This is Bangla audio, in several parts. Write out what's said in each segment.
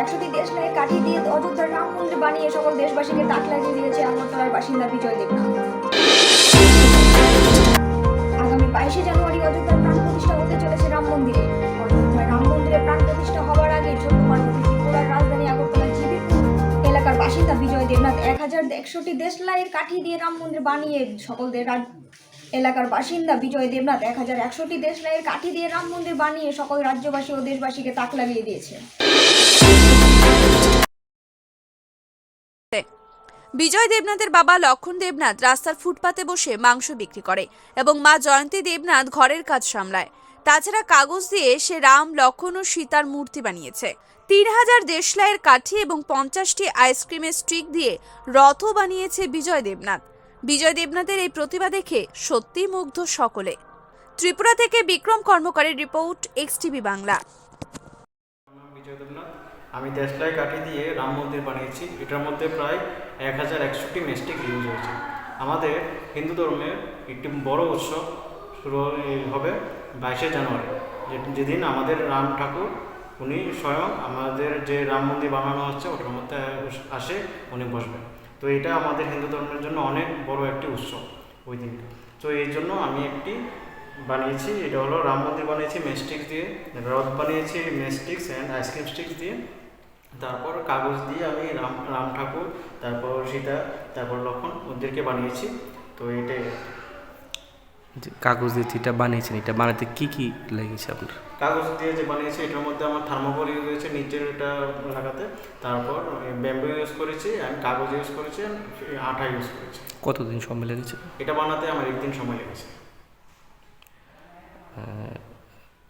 একশোটি দেশ নয় কাঠি দিয়ে অযোধ্যার মন্দির বানিয়ে সকল দেশবাসীকে তাক লাগিয়ে দিয়েছে আগরতলার বাসিন্দা বিজয় দেবনাথ। আগামী বাইশে জানুয়ারি অযোধ্যার প্রাণ প্রতিষ্ঠা হতে চলেছে রাম মন্দিরে। অযোধ্যার রাম মন্দিরে প্রাণ প্রতিষ্ঠা হওয়ার আগে মার্গটি ত্রিপুরার রাজধানী আগরতলার জিবিপুর এলাকার বাসিন্দা বিজয় দেবনাথ এক হাজার একশোটি দেশলাইয়ের কাঠি দিয়ে রাম মন্দির বানিয়ে সকলদের রাজ এলাকার বাসিন্দা বিজয় দেবনাথ, এক হাজার একশোটি দেশলাইয়ের কাঠি দিয়ে রাম মন্দির বানিয়ে সকল রাজ্যবাসী ও দেশবাসীকে তাক লাগিয়ে দিয়েছে। বিজয় দেবনাথের বাবা লক্ষণ দেবনাথ রাস্তার ফুটপাতে বসে মাংস বিক্রি করে এবং মা জয়ন্তী দেবনাথ ঘরের কাজ সামলায়। তাছাড়া কাগজ দিয়ে সে রাম, লক্ষণ ও সীতার মূর্তি বানিয়েছে। তিন হাজার দেশলাইয়ের কাঠি এবং পঞ্চাশটি আইসক্রিমের স্টিক দিয়ে রথ বানিয়েছে বিজয় দেবনাথ। বিজয় দেবনাথের এই প্রতিভা দেখে সত্যি মুগ্ধ সকলে। ত্রিপুরা থেকে Bikram কর্মকারের report, X TV Bangla. Bijoy Debnath, আমি দেশলাই কাঠি দিয়ে রাম মন্দির বানিয়েছি। এটার মধ্যে প্রায় এক হাজার একষট্টি মেস্টিক ইউজ হয়েছে আমাদের হিন্দু ধর্মের একটি বড় উৎসব শুরু হবে বাইশে জানুয়ারি। যেদিন আমাদের রাম ঠাকুর, উনি স্বয়ং আমাদের যে রাম মন্দির বানানো হচ্ছে, ওটার মধ্যে আসে, উনি বসবেন। তো এটা আমাদের হিন্দু ধর্মের জন্য অনেক বড় একটি উৎসব ওই দিনটা। তো এই জন্য আমি একটি বানিয়েছি, এটা হলো রাম মন্দির বানিয়েছি মেস্টিক্স দিয়ে, রথ বানিয়েছি মেস্টিক্স অ্যান্ড আইসক্রিম স্টিক্স দিয়ে। তারপর কাগজ দিয়ে আমি রাম রাম ঠাকুর, তারপর সীতা, তারপর লক্ষণ ওদেরকে বানিয়েছি। তো এটাই যে কাগজ দিয়ে যেটা বানিয়েছেন এটা বানাতে কি কি লেগেছে আপনার? কাগজ দিয়ে যে বানিয়েছি এটার মধ্যে আমার থার্মোকল ইউজ হয়েছে নিচের এটা লাগাতে। তারপর ব্যাম্বু ইউজ করেছি আমি কাগজ ইউজ করেছি আঠা ইউজ করেছি। কতদিন সময় লেগেছে? এটা বানাতে আমার একদিন সময় লেগেছে।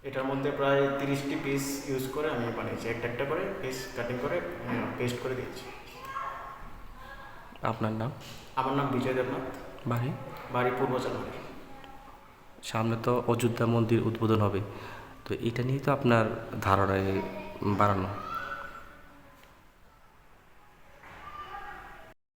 এটার মধ্যে প্রায় তিরিশটি পিস ইউজ করে আমি বানিয়েছি। একটা একটা করে পিস কাটিং করে পেস্ট করে দিয়েছি। আপনার নাম? আমার নাম বিজয় দেবনাথ। বাড়ি? বাড়ি পূর্ব জানুয়ারি সামনে তো অযোধ্যা মন্দির উদ্বোধন হবে। তো এটা নিয়েই তো আপনার ধারণায় বাড়ানো।